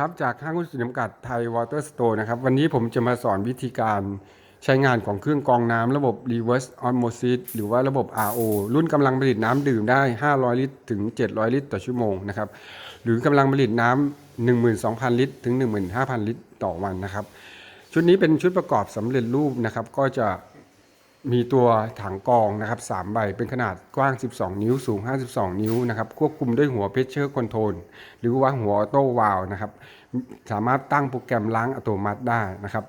ครับจากห้างหุ้นส่วนจำกัดไทยวอเตอร์สโตร์นะครับ วันนี้ผมจะมาสอนวิธีการใช้งานของเครื่องกรองน้ำระบบ Reverse Osmosis หรือว่าระบบ RO รุ่นกำลังผลิตน้ำดื่มได้ 500 ลิตรถึง 700 ลิตร ต่อชั่วโมงนะครับ หรือกำลังผลิตน้ำ12,000 ลิตร ถึง 15,000 ลิตร ต่อวันนะครับ ชุดนี้เป็นชุดประกอบสำเร็จรูปนะครับ ก็จะ มีตัวถังกองนะครับ3ใบเป็นขนาดกว้าง 12 นิ้วสูง 52 นิ้วนะครับควบคุมด้วยหัวเพชเชอร์คอนโทรลหรือว่าหัวออโต้วาลนะครับสามารถตั้งโปรแกรมล้างอัตโนมัติได้นะครับ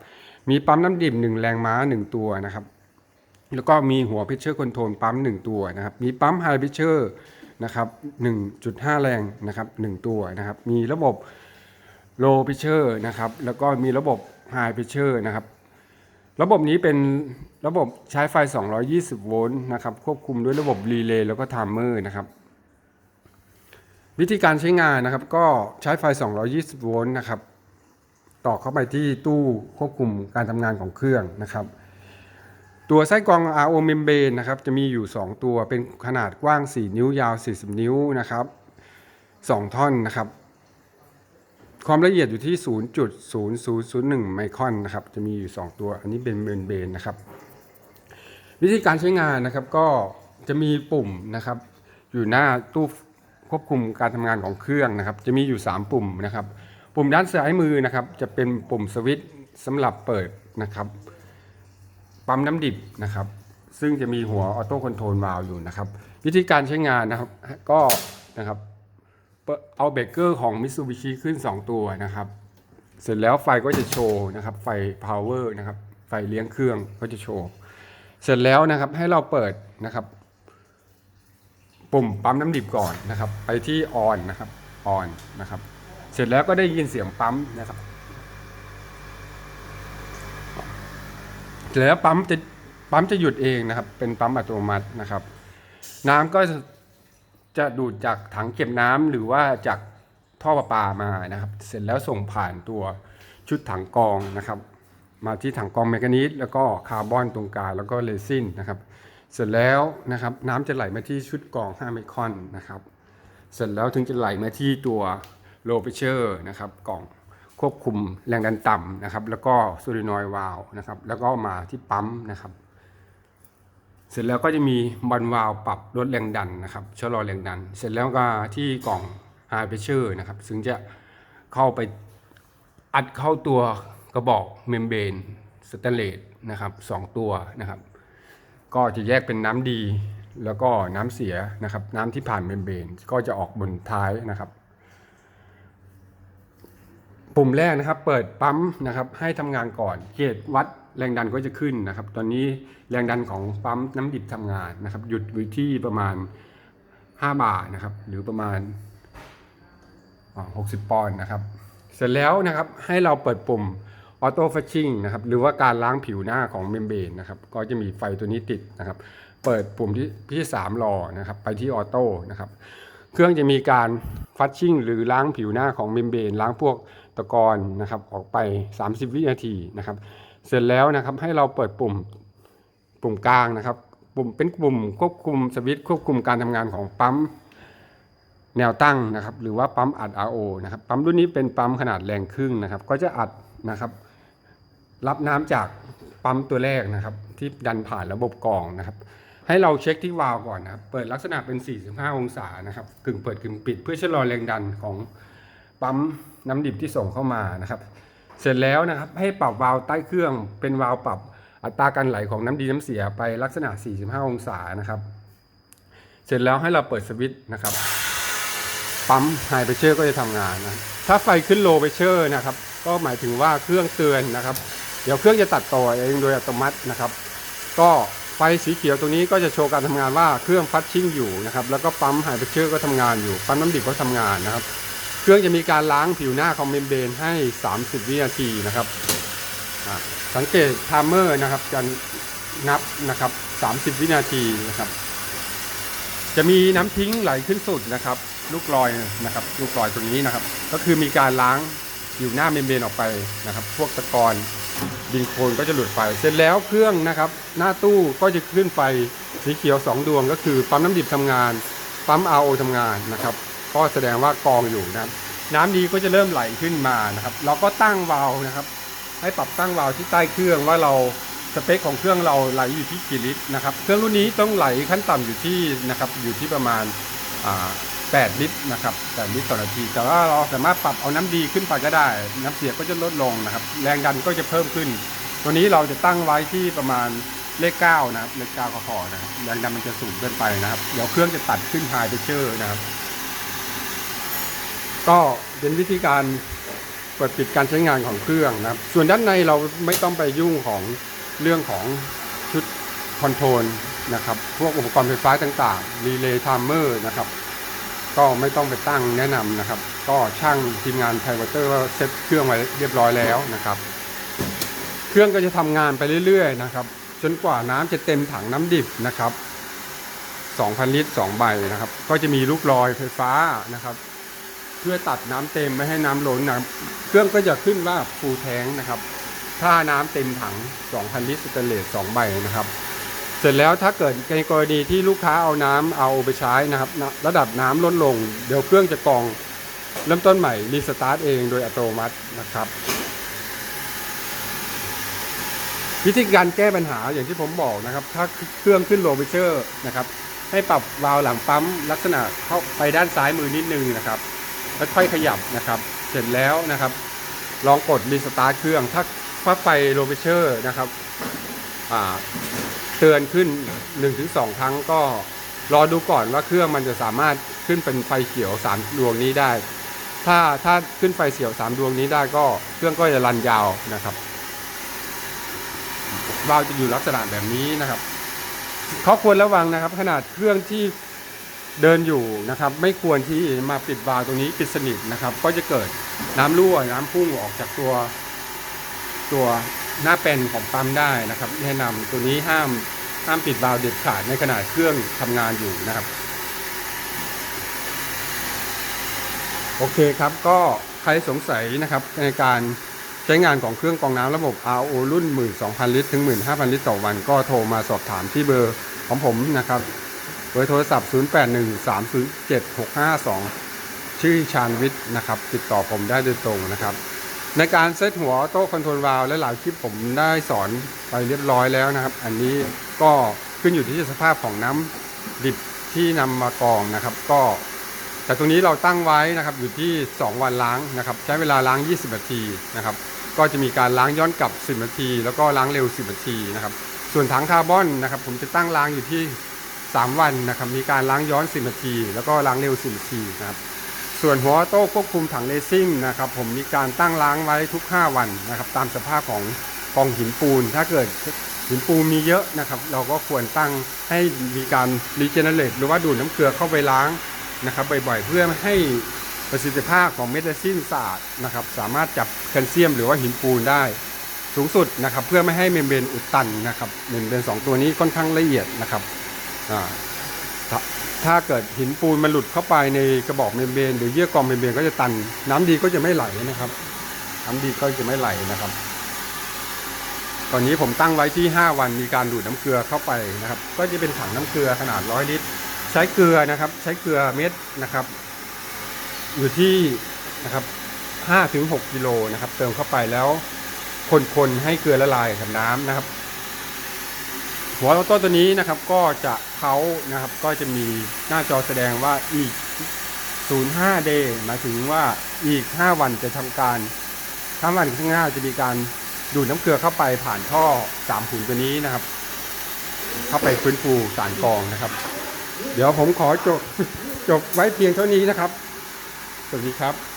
มีปั๊มน้ำดื่ม1แรงม้า 1 ตัวนะครับแล้วก็มีหัวเพชเชอร์คอนโทรลปั๊ม 1 ตัวนะครับมีปั๊มไฮเพชเชอร์นะครับ1.5 แรงนะครับ1ตัวนะครับมีระบบโลเพชเชอร์นะครับแล้วก็มีระบบไฮเพชเชอร์นะครับ ระบบนี้เป็นระบบใช้ไฟ 220 โวลต์นะครับควบคุมด้วยระบบรีเลย์แล้วก็ไทม์เมอร์นะครับ วิธีการใช้งานนะครับ ก็ใช้ไฟ 220 โวลต์นะครับ ต่อเข้าไปที่ตู้ควบคุมการทำงานของเครื่องนะครับ ตัวไส้กรอง RO membrane นะครับ จะมีอยู่ 2 ตัวเป็นขนาดกว้าง 4 นิ้วยาว 40 นิ้วนะครับ 2 ท่อนนะครับ ความละเอียดอยู่ที่ 0.0001 ไมครอนนะครับ จะมีอยู่ 2 ตัว อันนี้เป็นเมนเบนนะครับ วิธีการใช้งานนะครับก็จะมีปุ่มนะครับ อยู่หน้าตู้ควบคุมการทำงานของเครื่องนะครับ จะมีอยู่ 3 ปุ่มนะครับ ปุ่มด้านซ้ายมือนะครับ จะเป็นปุ่มสวิตช์สำหรับเปิดนะครับ ปั๊มน้ำดิบนะครับ ซึ่งจะมีหัวออโต้คอนโทรลวาลอยู่นะครับ วิธีการใช้งานนะครับก็นะครับ เอาเบรกเกอร์ของ Mitsubishi ขึ้น 2 ตัวนะครับ เสร็จแล้วไฟก็จะโชว์นะครับ ไฟ power นะครับ ไฟเลี้ยงเครื่องก็จะโชว์ เสร็จแล้วนะครับให้เราเปิดนะครับ ปุ่มปั๊มน้ำดิบก่อนนะครับ ไปที่ on นนะครับ on นะครับ เสร็จแล้วก็ได้ยินเสียงปั๊มนะครับเสร็จแล้วปั๊มจะปั๊มจะหยุดเองนะครับ เป็นปั๊มอัตโนมัตินะครับ น้ำก็ จะดูดจากถังเก็บน้ำหรือว่าจากท่อประปามานะครับ เสร็จแล้วส่งผ่านตัวชุดถังกองนะครับ มาที่ถังกองแมกนีสแล้วก็คาร์บอนตรงกลางแล้วก็เรซินนะครับ เสร็จแล้วนะครับน้ำจะไหลมาที่ชุดกอง5ไมครอนนะครับ เสร็จแล้วถึงจะไหลมาที่ตัวโลเ p เชอร์นะครับกล่องควบคุมแรงดันต่ำนะครับ แล้วก็โซลินอยวาลนะครับ แล้วก็มาที่ปั๊มนะครับ เสร็จแล้วก็จะมีบอลวาล์วปรับลดแรงดันนะครับชะลอแรงดัน เสร็จแล้วก็ที่กล่อง High Pressure นะครับซึ่งจะเข้าไปอัดเข้าตัวกระบอกเมมเบรนสแตนเลสนะครับสองตัวนะครับ ก็จะแยกเป็นน้ำดีแล้วก็น้ำเสียนะครับน้ำที่ผ่านเมมเบรนก็จะออกบนท้ายนะครับ ปุ่มแรกนะครับเปิดปั๊มนะครับให้ทำงานก่อนเกจวัด แรงดันก็จะขึ้นนะครับ ตอนนี้แรงดันของปั๊มน้ำดิบทำงานนะครับ หยุดอยู่ที่ประมาณ 5 บาทนะครับ หรือประมาณ 60 ปอนด์นะครับ เสร็จแล้วนะครับให้เราเปิดปุ่มออโต้ฟัชชิ่งนะครับ หรือว่าการล้างผิวหน้าของเมมเบรนนะครับ ก็จะมีไฟตัวนี้ติดนะครับ เปิดปุ่มที่ที่3รอนะครับ ไปที่ออโต้นะครับ เครื่องจะมีการฟัชชิ่งหรือล้างผิวหน้าของเมมเบรนล้างพวกตะกอนนะครับ ออกไป 30 วินาทีนะครับ เสร็จแล้วนะครับให้เราเปิดปุ่มปุ่มกลางนะครับ ปุ่มเป็นปุ่มควบคุมสวิตช์ควบคุมการทำงานของปั๊มแนวตั้งนะครับ หรือว่าปั๊มอัด RO นะครับปั๊มรุ่นนี้เป็นปั๊มขนาดแรงครึ่งนะครับ ก็จะอัดนะครับ รับน้ำจากปั๊มตัวแรกนะครับ ที่ดันผ่านระบบกรองนะครับ ให้เราเช็คที่วาล์วก่อนนะครับเปิดลักษณะเป็น 45 องศานะครับกึ่งเปิดกึ่งปิดเพื่อชะลอแรงดันของปั๊มน้ำดิบที่ส่งเข้ามานะครับ เสร็จแล้วนะครับให้ปรับวาล์วใต้เครื่องเป็นวาล์วปรับอัตราการไหลของน้ำดีน้ำเสียไปลักษณะ 45 องศานะครับ เสร็จแล้วให้เราเปิดสวิตช์นะครับปั๊มไฮเพรสเชอร์ก็จะทำงานนะถ้าไฟขึ้นโลเพรสเชอร์นะครับ ก็หมายถึงว่าเครื่องเตือนนะครับ เดี๋ยวเครื่องจะตัดต่อเองโดยอัตโนมัตินะครับ ก็ไฟสีเขียวตรงนี้ก็จะโชว์การทำงานว่าเครื่องฟัดชิ่งอยู่นะครับ แล้วก็ปั๊มไฮเพรสเชอร์ก็ทำงานอยู่ปั๊มน้ำดิบก็ทำงานนะครับ เครื่องจะมีการล้างผิวหน้าของเมมเบรนให้ 30 วินาทีนะครับ สังเกตไทม์เมอร์นะครับจะนับนะครับ 30 วินาทีนะครับ จะมีน้ำทิ้งไหลขึ้นสุดนะครับ ลูกลอยนะครับลูกลอยตัวนี้นะครับ ก็คือมีการล้างผิวหน้าเมมเบรนออกไปนะครับ พวกตะกอนดินโคลนก็จะหลุดไป เสร็จแล้วเครื่องนะครับ หน้าตู้ก็จะขึ้นไฟสีเขียว 2 ดวงก็คือปั๊มน้ำดิบทำงาน ปั๊ม RO ทำงานนะครับ ก็แสดงว่ากองอยู่นะครับ น้ำดีก็จะเริ่มไหลขึ้นมานะครับ เราก็ตั้งวาล์วนะครับ ให้ปรับตั้งวาล์วที่ใต้เครื่องว่าเราสเปคของเครื่องเราไหลอยู่ที่กี่ลิตรนะครับ เครื่องรุ่นนี้ต้องไหลขั้นต่ำอยู่ที่นะครับอยู่ที่ประมาณ8ลิตรนะครับ8ลิตรต่อนาที แต่ว่าเราสามารถปรับเอาน้ำดีขึ้นไปก็ได้ น้ำเสียก็จะลดลงนะครับ แรงดันก็จะเพิ่มขึ้น ตัวนี้เราจะตั้งไว้ที่ประมาณเลข9นะครับเลข9ก็พอนะครับแรงดันมันจะสูงเกินไปนะครับ เดี๋ยวเครื่องจะตัดขึ้นไฮเพเชอร์นะครับ ก็เป็นวิธีการเปิดปิดการใช้งานของเครื่องนะครับ ส่วนด้านในเราไม่ต้องไปยุ่งของเรื่องของชุดคอนโทรลนะครับ พวกอุปกรณ์ไฟฟ้าต่างๆรีเลย์ไทม์เมอร์นะครับ ก็ไม่ต้องไปตั้งแนะนำนะครับ ก็ช่างทีมงานไทวเตอร์เซ็ตเครื่องไว้เรียบร้อยแล้วนะครับ เครื่องก็จะทำงานไปเรื่อยๆนะครับ จนกว่าน้ำจะเต็มถังน้ำดิบนะครับ 2,000 ลิตร 2 ใบนะครับ ก็จะมีลูกลอยไฟฟ้านะครับ พื่อตัดน้ำเต็มไม่ให้น้ำล้นนะเครื่องก็จะขึ้นว่าฟูลแทงนะครับ ถ้าน้ำเต็มถัง 2,000 ลิตรสเตนเลส2ใบนะครับ เสร็จแล้วถ้าเกิดในกรณีที่ลูกค้าเอาน้ำเอาไปใช้นะครับ ระดับน้ำลดลง เดี๋ยวเครื่องจะกองเริ่มต้นใหม่รีสตาร์ทเองโดยอัตโนมัตินะครับ วิธีการแก้ปัญหาอย่างที่ผมบอกนะครับ ถ้าเครื่องขึ้นโลเวเชอร์นะครับ ให้ปรับวาล์วหลังปั๊มลักษณะเข้าไปด้านซ้ายมือนิดนึงนะครับ ค่อยขยับนะครับ เสร็จแล้วนะครับ ลองกดรีสตาร์ทเครื่อง ถ้าฟ้าไฟโลเวเชอร์นะครับเตือนขึ้น 1-2 ครั้งก็รอดูก่อนว่าเครื่องมันจะสามารถขึ้นเป็นไฟเขียว 3 ดวงนี้ได้ ถ้าถ้าขึ้นไฟเขียว 3 ดวงนี้ได้ก็เครื่องก็จะรันยาวนะครับวาล์วจะอยู่ลักษณะแบบนี้นะครับเขาควรระวังนะครับ ขนาดเครื่องที่ เดินอยู่นะครับ ไม่ควรที่มาปิดวาล์วตรงนี้ปิดสนิทนะครับ ก็จะเกิดน้ำรั่วน้ำพุ่งออกจากตัว ตัวหน้าเป็นของปั๊มได้นะครับ แนะนำตัวนี้ห้ามห้ามปิดวาล์วเด็ดขาดในขณะเครื่องทำงานอยู่นะครับ โอเคครับก็ใครสงสัยนะครับในการใช้งานของเครื่องกรองน้ำระบบ RO รุ่น 12,000 ลิตร ถึง 15,000 ลิตรต่อวัน ก็โทรมาสอบถามที่เบอร์ของผมนะครับ เบอร์โทรศัพท์ 0813076552 ชื่อชาญวิทย์นะครับ ติดต่อผมได้โดยตรงนะครับ ในการเซตหัวโต๊ะคอนโทรลวาล์วและหลายคลิปผมได้สอนไปเรียบร้อยแล้วนะครับ อันนี้ก็ขึ้นอยู่ที่สภาพของน้ำดิบที่นำมากรองนะครับ ก็ แต่ตรงนี้เราตั้งไว้นะครับอยู่ที่ 2 วันล้างนะครับ ใช้เวลาล้าง 20 นาทีนะครับ ก็จะมีการล้างย้อนกลับ 10 นาที แล้วก็ล้างเร็ว 10 นาทีนะครับ ส่วนถังคาร์บอนนะครับ ผมจะตั้งล้างอยู่ที่ 3 วันนะครับ มีการล้างย้อน 10 นาที แล้วก็ล้างเร็ว 10 นาทีนะครับ ส่วนหัวโต๊ะควบคุมถังเลซิ่งนะครับ ผมมีการตั้งล้างไว้ทุก 5 วันนะครับ ตามสภาพของกองหินปูน ถ้าเกิดหินปูนมีเยอะนะครับ เราก็ควรตั้งให้มีการรีเจนเนเรตหรือว่าดูดน้ำเกลือเข้าไปล้างนะครับบ่อยๆ เพื่อให้ประสิทธิภาพของเมทาซินสะอาดนะครับ สามารถจับแคลเซียมหรือว่าหินปูนได้สูงสุดนะครับเพื่อไม่ให้เมมเบรนอุดตันนะครับเมมเบรนสองตัวนี้ค่อนข้างละเอียดนะครับ ถ้าถ้าเกิดหินปูนมันหลุดเข้าไปในกระบอกเมมเบรนหรือเยื่อกรองเมมเบรนก็จะตัน น้ำดีก็จะไม่ไหลนะครับ น้ำดีก็จะไม่ไหลนะครับ ตอนนี้ผมตั้งไว้ที่ 5 วันมีการดูดน้ำเกลือเข้าไปนะครับ ก็จะเป็นถังน้ำเกลือขนาด100ลิตร ใช้เกลือนะครับ ใช้เกลือเม็ดนะครับ อยู่ที่นะครับ5ถึง6กิโลนะครับ เติมเข้าไปแล้วคนๆให้เกลือละลายกับน้ำนะครับ หัวเราต้นตัวนี้นะครับก็จะเขานะครับก็จะมีหน้าจอแสดงว่าอีก 05 day หมายถึงว่าอีก 5 วันจะทำการถ้าวันข้างหน้าจะมีการดูดน้ำเกลือเข้าไปผ่านท่อสามหุ่นตัวนี้นะครับ เข้าไปฟื้นฟูสารกรองนะครับ เดี๋ยวผมขอจบจบไว้เพียงเท่านี้นะครับ สวัสดีครับ